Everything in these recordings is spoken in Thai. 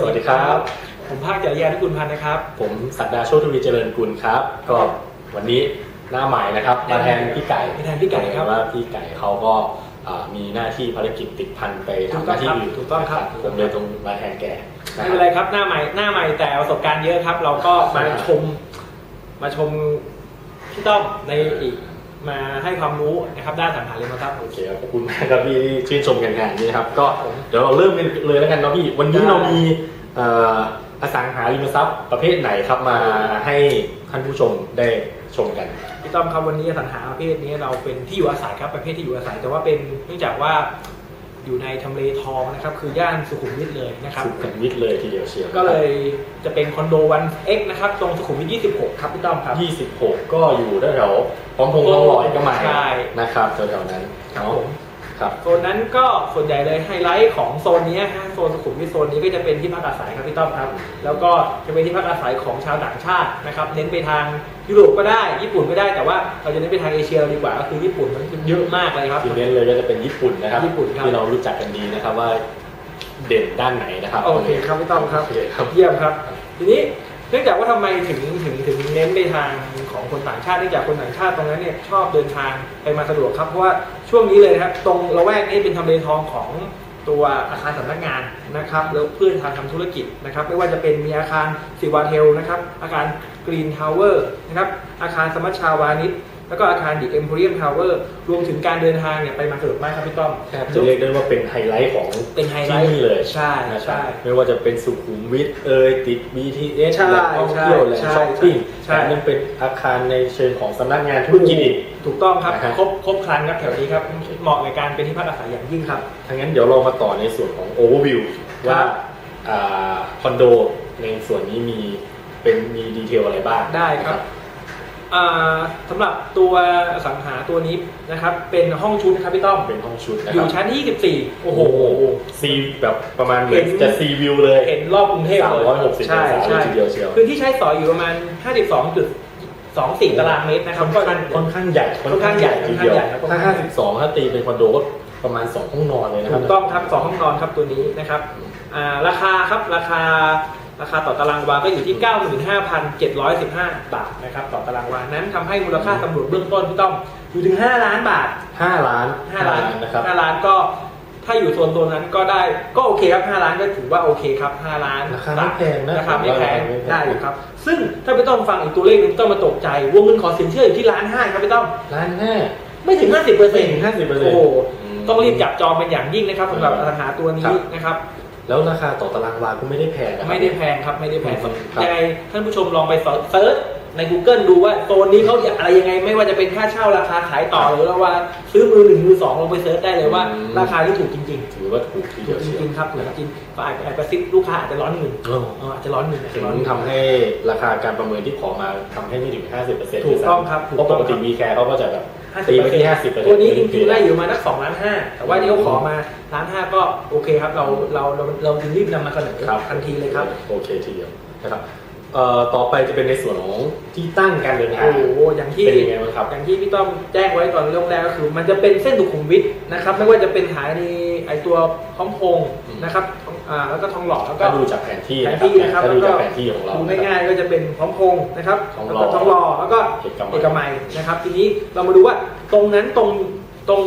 สวัสดีครับ ผมภาคจริยานุกุลพันธ์นะครับ ผมสักดาโชคทวีเจริญกุลครับ ก็วันนี้หน้าใหม่นะครับมาแทนพี่ไก่มาแทนพี่ไก่ครับว่าพี่ไก่เขาก็อ่ามีหน้าที่ภารกิจติดพันไปทำหน้าที่อื่นถูกต้องครับนะผมเลยต้องมาแทนแกนะไม่เป็นไรครับหน้าใหม่หน้าใหม่แต่ประสบการณ์เยอะครับ เราก็มาชมมาชมพี่ต้อมในอีก มาให้ความรู้นะครับด้านสังหาริมทรัพย์โอเคครับขอบคุณมากครับพี่ที่ชื่นชมกันงานนี้นะครับก็เดี๋ยวเราเริ่มกันเลยแล้วกันเนาะพี่วันนี้ได้เรามีเอ่ออสังหาริมทรัพย์ประเภทไหนครับมาให้ท่านผู้ชมได้ชมกันพี่ต้อมครับวันนี้อสังหาประเภทนี้เราเป็นที่อยู่อาศัยครับประเภทที่อยู่อาศัยแต่ว่าเป็นเนื่องจากว่า อยู่ในทำเลทองนะครับ คือย่านสุขุมวิทเลยนะครับสุขุมวิทเลยทีเดียวเชียวก็เลยจะเป็นคอนโดวันเอ็กนะครับ ตรงสุขุมวิท 26 ครับพี่ต้อมครับ 26 ก็อยู่แถวๆพร้อมพงษ์ทองหล่อเอกมัยใช่นะครับแถวๆนั้นครับเนาะผมครับโซนนั้นก็ส่วนใหญ่เลยไฮไลท์ของโซนนี้ฮะโซนสุขุมวิทโซนนี้ก็จะเป็นที่พักอาศัยครับพี่ต้อมครับ แล้วก็จะเป็นที่พักอาศัยของชาวต่างชาตินะครับ เน้นไปทาง ยุโรปก็ได้ญี่ปุ่นก็ได้แต่ว่าเราจะเน้นไปทางเอเชียดีกว่าก็คือญี่ปุ่นมันเยอะมากเลยครับ ทีเน้นเลยก็จะเป็นญี่ปุ่นนะครับ ญี่ปุ่นครับ ที่เรารู้จักกันดีนะครับว่าเด่นด้านไหนนะครับโอเคครับพี่ต้อมครับโอเคครับ เยี่ยมครับ ทีนี้เนื่องจากว่าทำไมถึงถึงถึงเน้นไปทางของคนต่างชาติเนื่องจากคนต่างชาติตรงนั้นเนี่ยชอบเดินทางไปมาสะดวกครับเพราะว่าช่วงนี้เลยนะครับตรงละแวกนี้เป็นทำเลทองของตัวอาคารสำนักงานนะครับแล้วเพื่อทางทำธุรกิจนะครับไม่ว่าจะเป็นมีอาคารสิวาเทลนะครับอาคาร กรีนทาวเวอร์นะครับอาคารสมัชชาวานิชแล้วก็อาคารดิเอ็มโพเรียมทาวเวอร์รวมถึงการเดินทางเนี่ยไปมาสะดวกมากครับพี่ต้อมแทบจะเรียกได้ว่าเป็นไฮไลท์ของเป็นไฮไลที่ท์นี่เลยใช่นะครับใช่ไม่ว่าจะเป็นสุขุมวิทเอยติด BTS ใช่แหล่งท่องเที่ยวใช่แหล่งช้อปปิ้งใช่แถมยังเป็นอาคารในเชิงของสำนักงานธุรกิจอีกถูกต้องครับนะฮะครบครบครันครับแถวนี้ครับเหมาะกับการเป็นที่พักอาศัยอย่างยิ่งครับทั้างนั้นเดี๋ยวเรามาต่อในส่วนของ overview ว่าครับอ่าคอนโดในส่วนนี้มี เป็นมีดีเทลอะไรบ้างได้ครับอ่าสำหรับตัวอสังหาตัวนี้นะครับเป็นห้องชุดนะครับพี่ต้อมเป็นห้องชุดนะอครัยู่บชั้นที่24โอ้โหซีแบบประมาณเหมือนเห็นจะซีวิวเลยเห็นรอบกรุงเทพเลย360ใช่องศาใช่เลยทีเดียวเชียวพื้นที่ใช้สอยอยู่ประมาณ 52.24ตารางเมตรนะคค่รัอบนข้างค่อนข้างใหญ่ค่อนข้างใหญ่ทีเดียวค่อนข้างใหญ่ครับถ้า52ถ้าตีเป็นคอนโดก็ประมาณ2ห้องนอนเลยนะครัถูบกต้องครับสองห้องนอนครับตัวนี้นะครับอ่าราคาครับราคา ราคาต่อตารางวาก็อยู่ที่ 95,715 บาทนะครับต่อตารางวา นั้นทำให้มูลค่าตำรวจเบื้องต้นพี่ต้อมอยู่ถึง 5 ล้านบาท 5 ล้าน5ล้านนะครับ5ล้านก็ถ้าอยู่โซนตัวนั้นก็ได้ก็โอเคครับ 5 ล้านก็ถือว่าโอเคครับ 5 ล้านราคาไม่แพงนะราคาไม่แพงราคาไม่แพงได้อยู่ครับ ซึ่งถ้าพี่ต้อมฟังอีกตัวเลขหนึงต้องมาตกใจ วงเงินขอสินเชื่ออยู่ที่ล้านห้าครับพี่ต้อมล้านห้าไม่ถึง 50เปอร์เซ็นต์ไม่ถึง50%โอ้โหอืมต้องรีบจับจองเป็นอย่างยิ่งนะครับสำหรับคอรับสังหาตัวนี้ครับนะครับ แล้วราคาต่อตารางวาก็ไม่ได้แพงนะครับ ไม่ได้แพงครับไม่ได้แพงครับ ยังไงท่านผู้ชมลองไปเซิร์ชใน Google ดูว่าโซนนี้เขาอะไรยังไงไม่ว่าจะเป็นค่าเช่าราคาขายต่อหรือว่าซื้อมือหนึ่งมือสองลองไปเซิร์ชได้เลยว่าอืมราคาที่ถูกจริงถือว่าถูกทีๆเดีถูยวกจเชียวริงๆครับถูกจริงๆก็อาจจะแอบกระซิบลูกค้าอาจจะร้อนเงินเออเอออาจจะร้อนเงินอาจถึจะงร้อนเงิน ทำให้ราคาการประเมินที่ขอมาทำให้ไม่ถึง 50%ถูกต้องครับถูกเพราะต้ปองกติครับมีแคร์เขาก็จะแบบ50% ตีไปที่50%ตัวนี้จริงๆได้อยู่มานักสองล้านห้าแต่ว่านี่เขาขอมาล้านห้าก็โอเคครับ เราเราเราเราจึงรีบนำมาเสนอครับทันทีเลยครับ โอเคทีเดียวนะครับเอ่อต่อไปจะเป็นในส่วนของที่ตั้งการเดินทางโอ้โหอย่างที่เป็นยังไงบ้างครับอย่างที่พี่ต้อมแจ้งไว้ตอนเริ่มแรกก็คือ มันจะเป็นเส้นสุขุมวิทนะครับ ไม่ว่าจะเป็นสถานีไอตัวพร้อมพงษ์อืมนะครับ อ่าแล้วก็ทองหล่อแล้วก็ถ้าดูจากแผนที่แผนะนครับที่นะครับถ้าดูแล้วก็จากแผนที่ของเราดูนะครับง่ายๆก็จะเป็นพร้อมพงษ์นะครับทองหแล้วล่อก็ทองหล่อแล้วก็เอกมัยเอกมัยนะครับ ทีนี้เรามาดูว่าตรงนั้นตรงตรง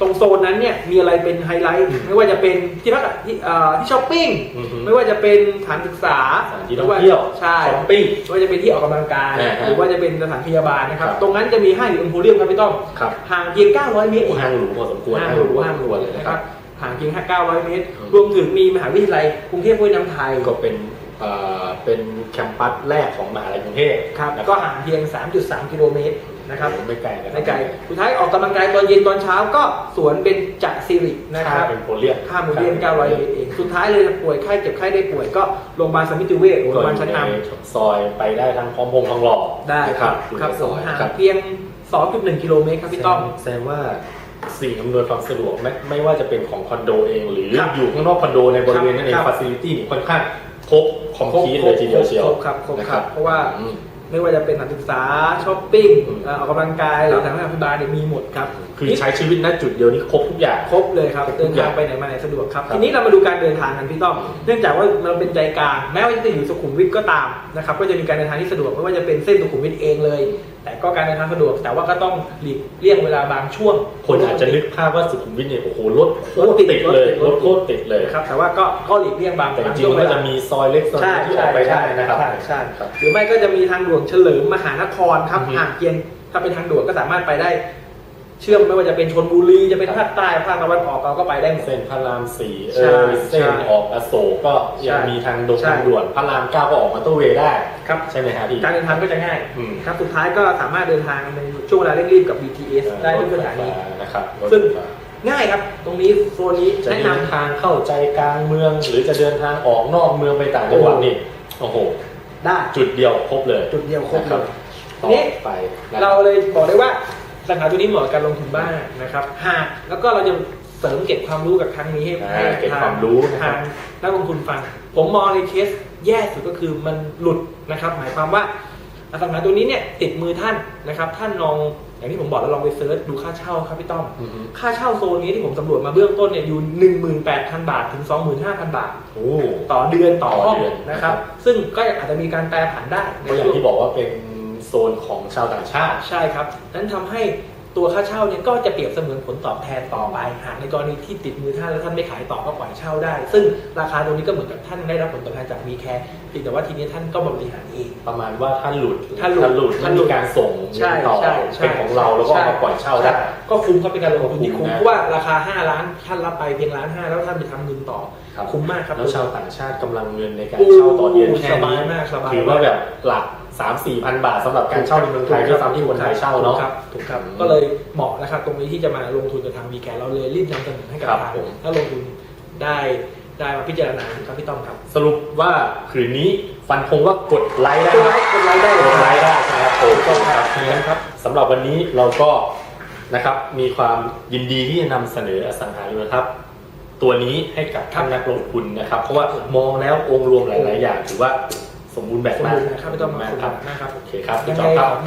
ตรงโซนนั้นเนี่ยมีอะไรเป็นไฮไลท์ไม่ว่าจะเป็นที่พักที่อ่าที่ช้อปปิ้งอือฮึไม่ว่าจะเป็นสถานศึกษาสถานที่ท่องเที่ยวใช่ช้อปปิ้งไม่ว่าจะเป็นที่ออกกำลังกายอ่าฮะหรือว่าจะเป็นสถานพยาบาลนะครับครับตรงนั้นจะมีห้างอยู่เอ็มโพเรียมครับพี่ต้อมครับห่างเพียง900เมตรเองห้างหรูพอสมควรห้างหรูพอห้าสงมหรูควรเลยนะนะคครัรับบ ห่างเพียงแค่900 เมตรอืมรวมถึงมีมหาวิทยาลัยกรุงเทพห้วยน้ำไทย ก็เป็นเอ่อเป็นแคมปัสแรกของมหาลัยกรุงเทพครับนะก็ห่างเพียง 3.3 กิโลเมตรนะครับไม่ไกลนะครับไม่ไกลสุดท้ายออกกำลังกายตอนเย็นตอนเช้าก็สวนเป็นจักรซิรินะคค่ารับเป็นโพเลียมค่าโมเดล900เมตรเอง สุดท้ายเลยป่วยไข้เจ็บไข้ได้ป่วยก็โรงพยาบาลสมิติเวชโรงพก็ยาบาลอยู่ชั้นในนำซอยไปได้ทั้งพร้อมพงษ์ทองหล่อได้นะครับอยู่ครับในผซมอยห่างครับเพียง 2.1 กิโลเมตรครับพี่ต้อมแสดงว่า สิ่งอำนวยความสะดวกไม่ไม่ว่าจะเป็นของคอนโดเอง หรือครับอยู่ข้างนอกคอนโดในบริเวณนั้นเองครับ ฟาซิลิตี้ค่อนข้างครบคอมพลีทเลยทีเดียวเชียว ครบครับครบนะครับเพราะว่าอืม ไม่ว่าจะเป็นการศึกษาช้อปปิ้งอืม เอ่อออกกำลังกายหครัรืบอทางด้านพิบาลเนี่ยมีหมดครับคือใช้ชีวิตณจุดเดียวนี้ครบทุกอย่าง ครบเลยครับครบทุเดิกนอย่าทางงไปไหนมาไหนสะดวกครับ ครับทีนี้เรามาดูการเดินทางกันพี่ต้อม เนื่องจากว่าเราเป็นใจกลาง แม้ว่าจะอยู่สุขุมวิทก็ตามนะครับ ก็จะมีการเดินทางที่สะดวกไม่ว่าจะเป็นเส้นสุขุมวิทเองเลย แต่ก็การเดินทางสะดวก แต่ว่าก็ต้องหลีกเลี่ยงเวลาบางช่วง คนอาจจะนึกภาพว่าสุขุมวิทเนี่ยโอ้โหรถโคตรรถติดติดเลยรรถถติดโคตรติดเลยนะครับแต่ว่าก็ก็หลีกเลี่ยงบางแต่จบางริงช่วๆงมันเวก็ลาจะมีซอยเล็กซอยใช่น้อยที่ออกไปได้นะครับใช่ใช่ครับหรือไม่ก็จะมีทางด่วนเฉลิมมหานครครับอือฮึห่างเพียงถ้าเป็นทางด่วนก็สามารถไปได้ เชื่อมไม่ว่าจะเป็นชนบุรีจะเป็นภาคใต้ภาคตะวันออกเราก็ไปได้หมด เส้นพระรามสี่เอใช่อเส้นใช่ออกอโศกก็ยังใช่มีทางดงใช่ ทางด่วนพระรามเก้าก็ออกมาตัวเวย์ได้ ครับใช่ไหมครับพี่ การเดินทางก็จะง่ายอืม ครับสุดท้ายก็สามารถเดินทางในช่วงเวลาเร่งรีบกับ BTS ได้ทุกสถานีนะครับซึ่งง่ายครับ ตรงนี้โซนนี้จะแนะเดินนำ ทางเข้าใจกลางเมือง หรือจะเดินทางออกนอกเมืองไปต่างจังหวัดโอ้ นี่โอ้โห ได้จุดเดียวครบเลยจุดเดียวครบนะเลยต่อนี่ไปนะเราเลยบอกได้ว่า สถานตัวนี้เหมาะกับการลงทุนบ้างนะครับหากแล้วก็เราจะเสริมเก็บความรู้กับครั้งนี้ให้อ่าให้เก็บความรู้นะคทารับงนักลงทุนฟัง ผมมองในเคสแย่สุดก็คือมันหลุดนะครับ หมายความว่าอสังหาตัวนี้เนี่ยติดมือท่านนะครับ ท่านลองอย่างที่ผมบอกแล้วลองไปเซิร์ชดูค่าเช่าครับพี่ต้อมอือฮึค่าเช่าโซนนี้ที่ผมสำรวจมาเบื้องต้นเนี่ยอยู่ 18,000 บาทถึง 25,000 บาทโอ้ต่อเดือนต่อห้องต่อเดือนนะครับนะครับ ซึ่งก็อาจจะมีการแปรผันได้ในก็อย่างช่วงที่บอกว่าเป็น โซนของชาวต่างชาติ ใช่ครับ นั้นทำให้ตัวค่าเช่าเนี่ยก็จะเปรียบเสมือนผลตอบแทนต่อไป หากในกรณีที่ติดมือท่านแล้วท่านไม่ขายต่อก็ปล่อยเช่าได้ ซึ่งราคาตรงนี้ก็เหมือนกับท่านได้รับผลตอบแทนจากวีแคร์เพียงแต่ว่าทีนี้ท่านก็บริหารเอง ประมาณว่าถ้าหลุดถ้าหลุดหลุดถ้ามันหลุมีดการส่งเงิใช่นต่อใช่ใช่เป็นของเราแล้วก็เอามาปล่อยเช่าได้ ก็คุ้มครับเป็นการลงทุนที่คุ้มคุ้มนะเพราะว่าราคา 5 ล้านท่านรับไปเพียงล้านห้าแล้วท่านไปทำเงินต่อครับคุ้มมากครับ แล้วชาวต่างชาติกำลังเงินในการโอ้เช่าต่อเดือนแค่สบานี้ยมากสบายถือว่าแบบหลัก สามสี่พันบาทสำหรับการเช่าในเมืองไทยด้วยซ้ำที่คนไทยเช่าเนาะถูกครับถูกครับอืมก็เลยเหมาะนะครับตรงนี้ที่จะมาลงทุนกับทางวีแคร์เราเลยรีบนำเสนอให้กับครับทางผมถ้าลงทุนได้ได้มาพิจารณาครับพี่ต้อมครับ สรุปว่าคืนนี้ฟันคงว่ากดไลค์ได้กดไลค์กดไลค์ได้เลยกดไลค์ได้ใช่ไหมครับโอเคครับครับงั้นครับสำหรับวันนี้เราก็นะครับมีความยินดีที่จะนำเสนออสังหาริมทรัพย์ตัวนี้ให้กับท่านนักลงทุนนะครับ เพราะว่ามองแล้วองค์รวมหลาย ๆ อย่างถือว่า สมบูรณ์แบบสมมากบูรณ์นะครับพี่ต้อมมากขอบครับคุณมากครับโอเคครับยัพี่งจไงอมครับผม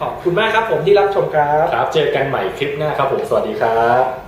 ขอบคุณมากครับผมที่รับชมครับ ครับ เจอกันใหม่คลิปหน้าครับผม สวัสดีครับ